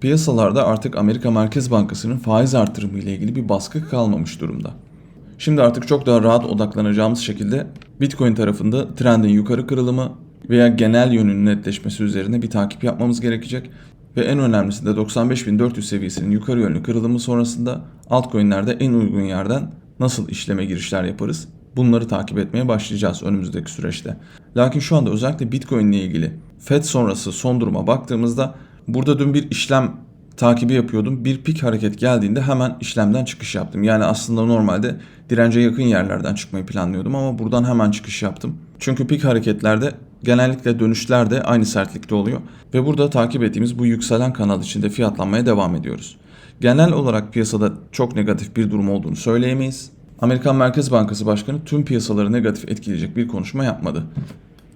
piyasalarda artık Amerika Merkez Bankası'nın faiz artırımı ile ilgili bir baskı kalmamış durumda. Şimdi artık çok daha rahat odaklanacağımız şekilde Bitcoin tarafında trendin yukarı kırılımı veya genel yönünün netleşmesi üzerine bir takip yapmamız gerekecek. Ve en önemlisi de 95.400 seviyesinin yukarı yönlü kırılımı sonrasında altcoin'lerde en uygun yerden nasıl işleme girişler yaparız? Bunları takip etmeye başlayacağız önümüzdeki süreçte. Lakin şu anda özellikle Bitcoin ile ilgili FED sonrası son duruma baktığımızda burada dün bir işlem takibi yapıyordum. Bir pik hareket geldiğinde hemen işlemden çıkış yaptım. Yani aslında normalde dirence yakın yerlerden çıkmayı planlıyordum ama buradan hemen çıkış yaptım. Çünkü pik hareketlerde genellikle dönüşler de aynı sertlikte oluyor ve burada takip ettiğimiz bu yükselen kanal içinde fiyatlanmaya devam ediyoruz. Genel olarak piyasada çok negatif bir durum olduğunu söyleyemeyiz. Amerikan Merkez Bankası Başkanı tüm piyasaları negatif etkileyecek bir konuşma yapmadı.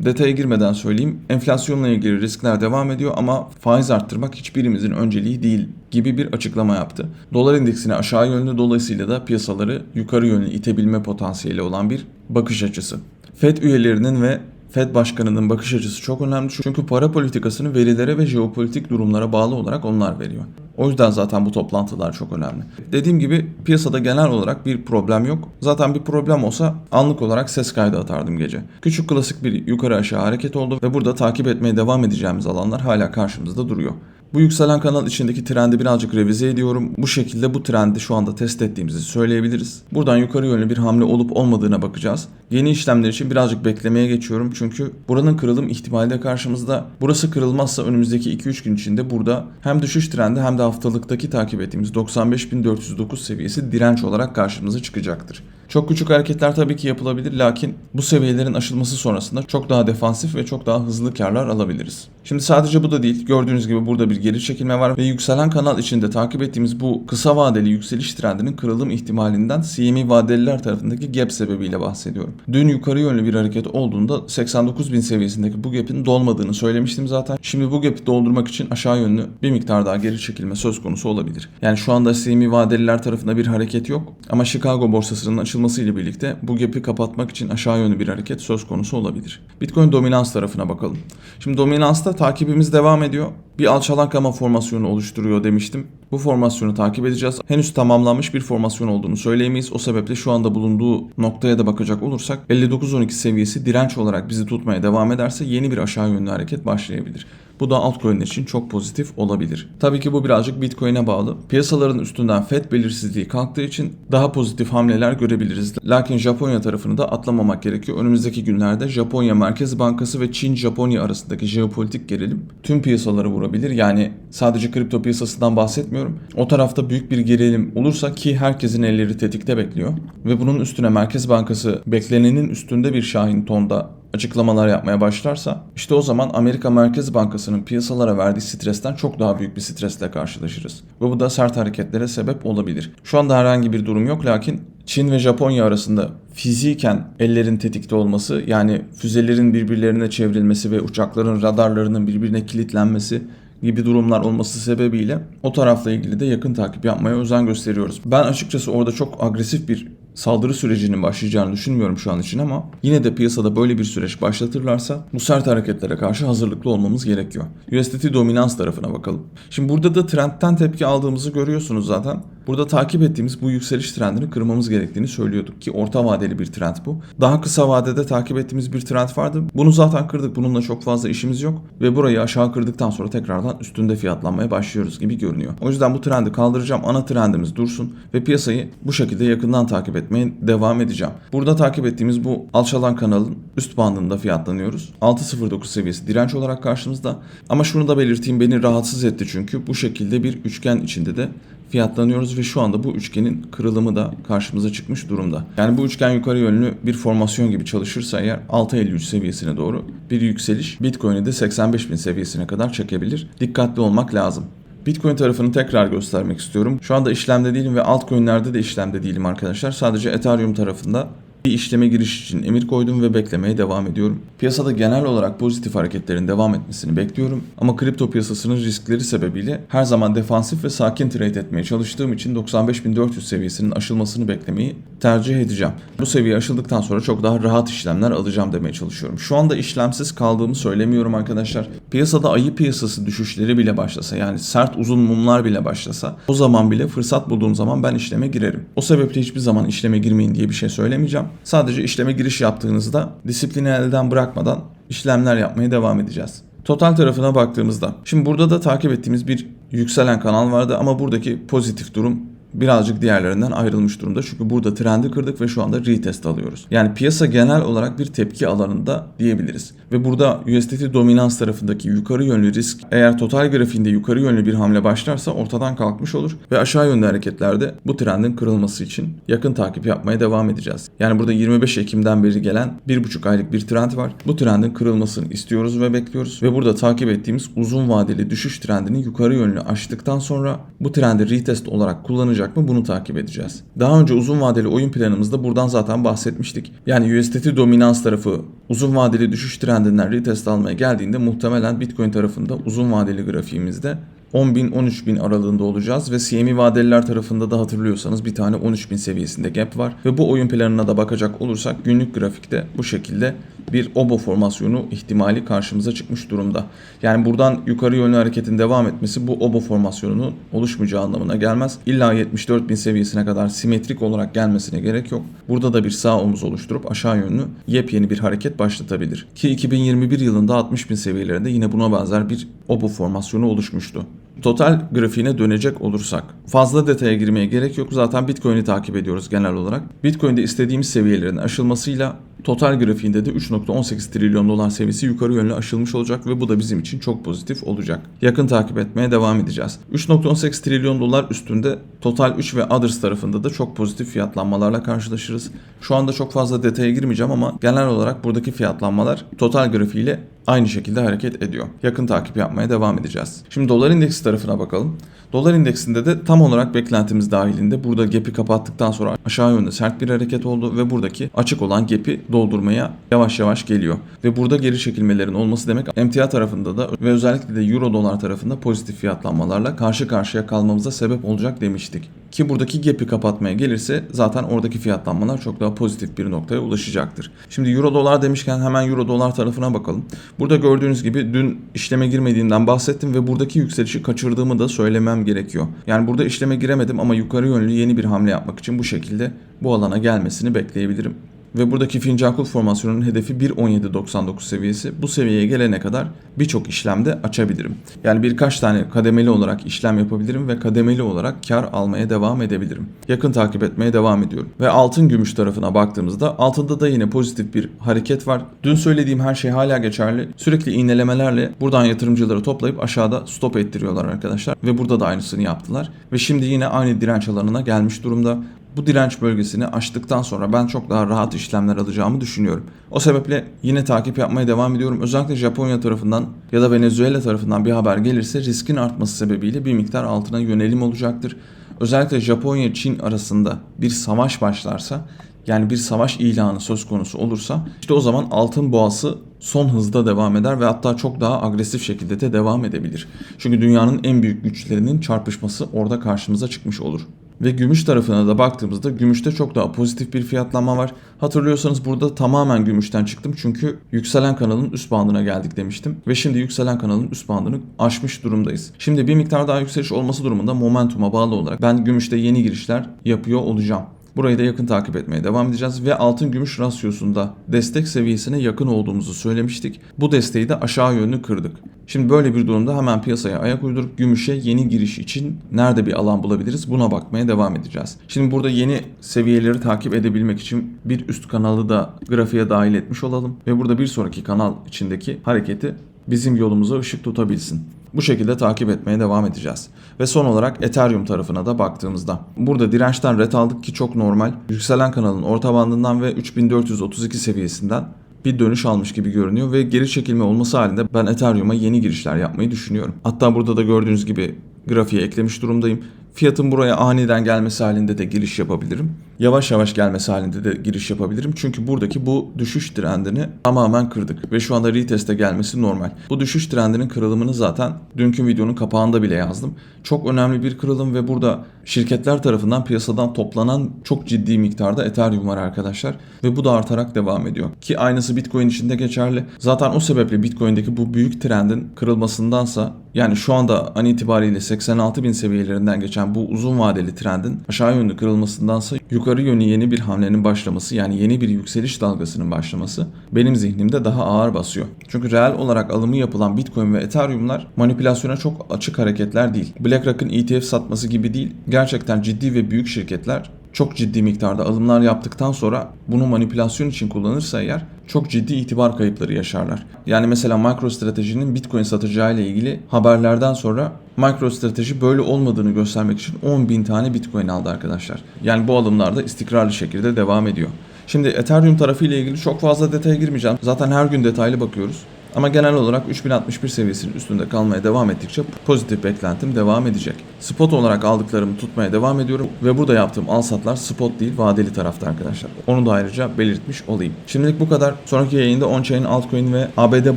Detaya girmeden söyleyeyim. Enflasyonla ilgili riskler devam ediyor ama faiz arttırmak hiçbirimizin önceliği değil gibi bir açıklama yaptı. Dolar endeksine aşağı yönlü dolayısıyla da piyasaları yukarı yönlü itebilme potansiyeli olan bir bakış açısı. Fed üyelerinin ve Fed başkanının bakış açısı çok önemli çünkü para politikasını verilere ve jeopolitik durumlara bağlı olarak onlar veriyor. O yüzden zaten bu toplantılar çok önemli. Dediğim gibi piyasada genel olarak bir problem yok. Zaten bir problem olsa anlık olarak ses kaydı atardım gece. Küçük klasik bir yukarı aşağı hareket oldu ve burada takip etmeye devam edeceğimiz alanlar hala karşımızda duruyor. Bu yükselen kanal içindeki trendi birazcık revize ediyorum. Bu şekilde bu trendi şu anda test ettiğimizi söyleyebiliriz. Buradan yukarı yönlü bir hamle olup olmadığına bakacağız. Yeni işlemler için birazcık beklemeye geçiyorum çünkü buranın kırılım ihtimali de karşımızda. Burası kırılmazsa önümüzdeki 2-3 gün içinde burada hem düşüş trendi hem de haftalıktaki takip ettiğimiz 95.409 seviyesi direnç olarak karşımıza çıkacaktır. Çok küçük hareketler tabii ki yapılabilir lakin bu seviyelerin aşılması sonrasında çok daha defansif ve çok daha hızlı karlar alabiliriz. Şimdi sadece bu da değil. Gördüğünüz gibi burada bir geri çekilme var ve yükselen kanal içinde takip ettiğimiz bu kısa vadeli yükseliş trendinin kırılım ihtimalinden CME vadeliler tarafındaki gap sebebiyle bahsediyorum. Dün yukarı yönlü bir hareket olduğunda 89.000 seviyesindeki bu gap'in dolmadığını söylemiştim zaten. Şimdi bu gap'i doldurmak için aşağı yönlü bir miktar daha geri çekilme söz konusu olabilir. Yani şu anda CME vadeliler tarafında bir hareket yok ama Chicago borsasının açılması ile birlikte bu gap'i kapatmak için aşağı yönlü bir hareket söz konusu olabilir. Bitcoin dominans tarafına bakalım. Şimdi dominansta takibimiz devam ediyor. Bir alçalan kama formasyonu oluşturuyor demiştim. Bu formasyonu takip edeceğiz. Henüz tamamlanmış bir formasyon olduğunu söyleyemeyiz. O sebeple şu anda bulunduğu noktaya da bakacak olursak 59.12 seviyesi direnç olarak bizi tutmaya devam ederse yeni bir aşağı yönlü hareket başlayabilir. Bu da altcoin'ler için çok pozitif olabilir. Tabii ki bu birazcık Bitcoin'e bağlı. Piyasaların üstünden FED belirsizliği kalktığı için daha pozitif hamleler görebiliriz. Lakin Japonya tarafını da atlamamak gerekiyor. Önümüzdeki günlerde Japonya Merkez Bankası ve Çin-Japonya arasındaki jeopolitik gerilim tüm piyasaları vurabilir. Yani sadece kripto piyasasından bahsetmiyorum. O tarafta büyük bir gerilim olursa ki herkesin elleri tetikte bekliyor ve bunun üstüne Merkez Bankası beklenenin üstünde bir şahin tonda açıklamalar yapmaya başlarsa işte o zaman Amerika Merkez Bankası'nın piyasalara verdiği stresten çok daha büyük bir stresle karşılaşırız. Ve bu da sert hareketlere sebep olabilir. Şu anda herhangi bir durum yok lakin Çin ve Japonya arasında fiziken ellerin tetikte olması yani füzelerin birbirlerine çevrilmesi ve uçakların radarlarının birbirine kilitlenmesi gibi durumlar olması sebebiyle o tarafla ilgili de yakın takip yapmaya özen gösteriyoruz. Ben açıkçası orada çok agresif bir saldırı sürecinin başlayacağını düşünmüyorum şu an için ama yine de piyasada böyle bir süreç başlatırlarsa bu sert hareketlere karşı hazırlıklı olmamız gerekiyor. USDT dominans tarafına bakalım. Şimdi burada da trendten tepki aldığımızı görüyorsunuz zaten. Burada takip ettiğimiz bu yükseliş trendini kırmamız gerektiğini söylüyorduk ki orta vadeli bir trend bu. Daha kısa vadede takip ettiğimiz bir trend vardı. Bunu zaten kırdık. Bununla çok fazla işimiz yok ve burayı aşağı kırdıktan sonra tekrardan üstünde fiyatlanmaya başlıyoruz gibi görünüyor. O yüzden bu trendi kaldıracağım. Ana trendimiz dursun ve piyasayı bu şekilde yakından takip etmeye devam edeceğim. Burada takip ettiğimiz bu alçalan kanalın üst bandında fiyatlanıyoruz. 6.09 seviyesi direnç olarak karşımızda. Ama şunu da belirteyim beni rahatsız etti çünkü bu şekilde bir üçgen içinde de fiyatlanıyoruz ve şu anda bu üçgenin kırılımı da karşımıza çıkmış durumda. Yani bu üçgen yukarı yönlü bir formasyon gibi çalışırsa eğer 6.53 seviyesine doğru bir yükseliş Bitcoin'i de 85.000 seviyesine kadar çekebilir. Dikkatli olmak lazım. Bitcoin tarafını tekrar göstermek istiyorum. Şu anda işlemde değilim ve altcoin'lerde de işlemde değilim arkadaşlar. Sadece Ethereum tarafında bir işleme giriş için emir koydum ve beklemeye devam ediyorum. Piyasada genel olarak pozitif hareketlerin devam etmesini bekliyorum ama kripto piyasasının riskleri sebebiyle her zaman defansif ve sakin trade etmeye çalıştığım için 95.400 seviyesinin aşılmasını beklemeyi tercih edeceğim. Bu seviye aşıldıktan sonra çok daha rahat işlemler alacağım demeye çalışıyorum. Şu anda işlemsiz kaldığımı söylemiyorum arkadaşlar. Piyasada ayı piyasası düşüşleri bile başlasa yani sert uzun mumlar bile başlasa o zaman bile fırsat bulduğum zaman ben işleme girerim. O sebeple hiçbir zaman işleme girmeyin diye bir şey söylemeyeceğim. Sadece işleme giriş yaptığınızda disiplini elden bırakmadan işlemler yapmaya devam edeceğiz. Total tarafına baktığımızda şimdi burada da takip ettiğimiz bir yükselen kanal vardı ama buradaki pozitif durum birazcık diğerlerinden ayrılmış durumda. Çünkü burada trendi kırdık ve şu anda retest alıyoruz. Yani piyasa genel olarak bir tepki alanında diyebiliriz. Ve burada USDT dominans tarafındaki yukarı yönlü risk eğer total grafiğinde yukarı yönlü bir hamle başlarsa ortadan kalkmış olur ve aşağı yönlü hareketlerde bu trendin kırılması için yakın takip yapmaya devam edeceğiz. Yani burada 25 Ekim'den beri gelen 1,5 aylık bir trend var. Bu trendin kırılmasını istiyoruz ve bekliyoruz ve burada takip ettiğimiz uzun vadeli düşüş trendini yukarı yönlü aştıktan sonra bu trendi retest olarak kullanacak mı bunu takip edeceğiz. Daha önce uzun vadeli oyun planımızda buradan zaten bahsetmiştik. Yani USDT dominans tarafı uzun vadeli düşüş trendinden retest almaya geldiğinde muhtemelen Bitcoin tarafında uzun vadeli grafiğimizde 10.000-13.000 aralığında olacağız ve CME vadeliler tarafında da hatırlıyorsanız bir tane 13.000 seviyesinde gap var ve bu oyun planına da bakacak olursak günlük grafikte bu şekilde bir obo formasyonu ihtimali karşımıza çıkmış durumda. Yani buradan yukarı yönlü hareketin devam etmesi bu obo formasyonunun oluşmayacağı anlamına gelmez. İlla 74.000 seviyesine kadar simetrik olarak gelmesine gerek yok. Burada da bir sağ omuz oluşturup aşağı yönlü yepyeni bir hareket başlatabilir. Ki 2021 yılında 60.000 seviyelerinde yine buna benzer bir obo formasyonu oluşmuştu. Total grafiğine dönecek olursak fazla detaya girmeye gerek yok. Zaten Bitcoin'i takip ediyoruz genel olarak. Bitcoin'de istediğimiz seviyelerin aşılmasıyla total grafiğinde de 3.18 trilyon dolar seviyesi yukarı yönlü aşılmış olacak ve bu da bizim için çok pozitif olacak. Yakın takip etmeye devam edeceğiz. 3.18 trilyon dolar üstünde Total 3 ve Others tarafında da çok pozitif fiyatlanmalarla karşılaşırız. Şu anda çok fazla detaya girmeyeceğim ama genel olarak buradaki fiyatlanmalar total grafiğiyle aynı şekilde hareket ediyor. Yakın takip yapmaya devam edeceğiz. Şimdi dolar indeksi tarafına bakalım. Dolar indeksinde de tam olarak beklentimiz dahilinde burada gap'i kapattıktan sonra aşağı yönde sert bir hareket oldu ve buradaki açık olan gap'i doldurmaya yavaş yavaş geliyor. Ve burada geri çekilmelerin olması demek emtia tarafında da ve özellikle de euro dolar tarafında pozitif fiyatlanmalarla karşı karşıya kalmamıza sebep olacak demiştik. Ki buradaki gap'i kapatmaya gelirse zaten oradaki fiyatlanmalar çok daha pozitif bir noktaya ulaşacaktır. Şimdi euro dolar demişken hemen euro dolar tarafına bakalım. Burada gördüğünüz gibi dün işleme girmediğinden bahsettim ve buradaki yükselişi kaçırdığımı da söylemem gerekiyor. Yani burada işleme giremedim ama yukarı yönlü yeni bir hamle yapmak için bu şekilde bu alana gelmesini bekleyebilirim. Ve buradaki Fincankul formasyonunun hedefi 1.1799 seviyesi. Bu seviyeye gelene kadar birçok işlemde açabilirim. Yani birkaç tane kademeli olarak işlem yapabilirim ve kademeli olarak kar almaya devam edebilirim. Yakın takip etmeye devam ediyorum. Ve altın gümüş tarafına baktığımızda altında da yine pozitif bir hareket var. Dün söylediğim her şey hala geçerli. Sürekli iğnelemelerle buradan yatırımcıları toplayıp aşağıda stop ettiriyorlar arkadaşlar. Ve burada da aynısını yaptılar. Ve şimdi yine aynı direnç alanına gelmiş durumda bu direnç bölgesini aştıktan sonra ben çok daha rahat işlemler alacağımı düşünüyorum. O sebeple yine takip yapmaya devam ediyorum. Özellikle Japonya tarafından ya da Venezuela tarafından bir haber gelirse riskin artması sebebiyle bir miktar altına yönelim olacaktır. Özellikle Japonya-Çin arasında bir savaş başlarsa yani bir savaş ilanı söz konusu olursa işte o zaman altın boğası son hızda devam eder ve hatta çok daha agresif şekilde de devam edebilir. Çünkü dünyanın en büyük güçlerinin çarpışması orada karşımıza çıkmış olur. Ve gümüş tarafına da baktığımızda gümüşte çok daha pozitif bir fiyatlanma var. Hatırlıyorsanız burada tamamen gümüşten çıktım çünkü yükselen kanalın üst bandına geldik demiştim. Ve şimdi yükselen kanalın üst bandını aşmış durumdayız. Şimdi bir miktar daha yükseliş olması durumunda momentuma bağlı olarak ben gümüşte yeni girişler yapıyor olacağım. Burayı da yakın takip etmeye devam edeceğiz ve altın gümüş rasyosunda destek seviyesine yakın olduğumuzu söylemiştik. Bu desteği de aşağı yönlü kırdık. Şimdi böyle bir durumda hemen piyasaya ayak uydurup gümüşe yeni giriş için nerede bir alan bulabiliriz buna bakmaya devam edeceğiz. Şimdi burada yeni seviyeleri takip edebilmek için bir üst kanalı da grafiğe dahil etmiş olalım ve burada bir sonraki kanal içindeki hareketi bizim yolumuza ışık tutabilsin. Bu şekilde takip etmeye devam edeceğiz. Ve son olarak Ethereum tarafına da baktığımızda. Burada dirençten ret aldık ki çok normal. Yükselen kanalın orta bandından ve 3432 seviyesinden bir dönüş almış gibi görünüyor ve geri çekilme olması halinde ben Ethereum'a yeni girişler yapmayı düşünüyorum. Hatta burada da gördüğünüz gibi grafiğe eklemiş durumdayım. Fiyatın buraya aniden gelmesi halinde de giriş yapabilirim. Yavaş yavaş gelmesi halinde de giriş yapabilirim. Çünkü buradaki bu düşüş trendini tamamen kırdık ve şu anda reteste gelmesi normal. Bu düşüş trendinin kırılımını zaten dünkü videonun kapağında bile yazdım. Çok önemli bir kırılım ve burada şirketler tarafından piyasadan toplanan çok ciddi miktarda Ethereum var arkadaşlar ve bu da artarak devam ediyor. Ki aynısı Bitcoin için de geçerli. Zaten o sebeple Bitcoin'deki bu büyük trendin kırılmasındansa yani şu anda an itibariyle 86 bin seviyelerinden geçen bu uzun vadeli trendin aşağı yönlü kırılmasındansa yukarı yönlü yeni bir hamlenin başlaması yani yeni bir yükseliş dalgasının başlaması benim zihnimde daha ağır basıyor. Çünkü reel olarak alımı yapılan Bitcoin ve Ethereum'lar manipülasyona çok açık hareketler değil. BlackRock'ın ETF satması gibi değil. Gerçekten ciddi ve büyük şirketler çok ciddi miktarda alımlar yaptıktan sonra bunu manipülasyon için kullanırsa eğer çok ciddi itibar kayıpları yaşarlar. Yani mesela MicroStrategy'nin Bitcoin satacağı ile ilgili haberlerden sonra MicroStrategy böyle olmadığını göstermek için 10 bin tane Bitcoin aldı arkadaşlar. Yani bu alımlar da istikrarlı şekilde devam ediyor. Şimdi Ethereum tarafı ile ilgili çok fazla detaya girmeyeceğim. Zaten her gün detaylı bakıyoruz. Ama genel olarak 3061 seviyesinin üstünde kalmaya devam ettikçe pozitif beklentim devam edecek. Spot olarak aldıklarımı tutmaya devam ediyorum ve burada yaptığım al satlar spot değil vadeli tarafta arkadaşlar. Onu da ayrıca belirtmiş olayım. Şimdilik bu kadar. Sonraki yayında on-chain, altcoin ve ABD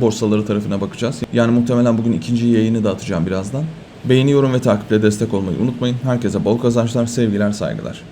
borsaları tarafına bakacağız. Yani muhtemelen bugün ikinci yayını da atacağım birazdan. Beğeni, yorum ve takiple destek olmayı unutmayın. Herkese bol kazançlar, sevgiler, saygılar.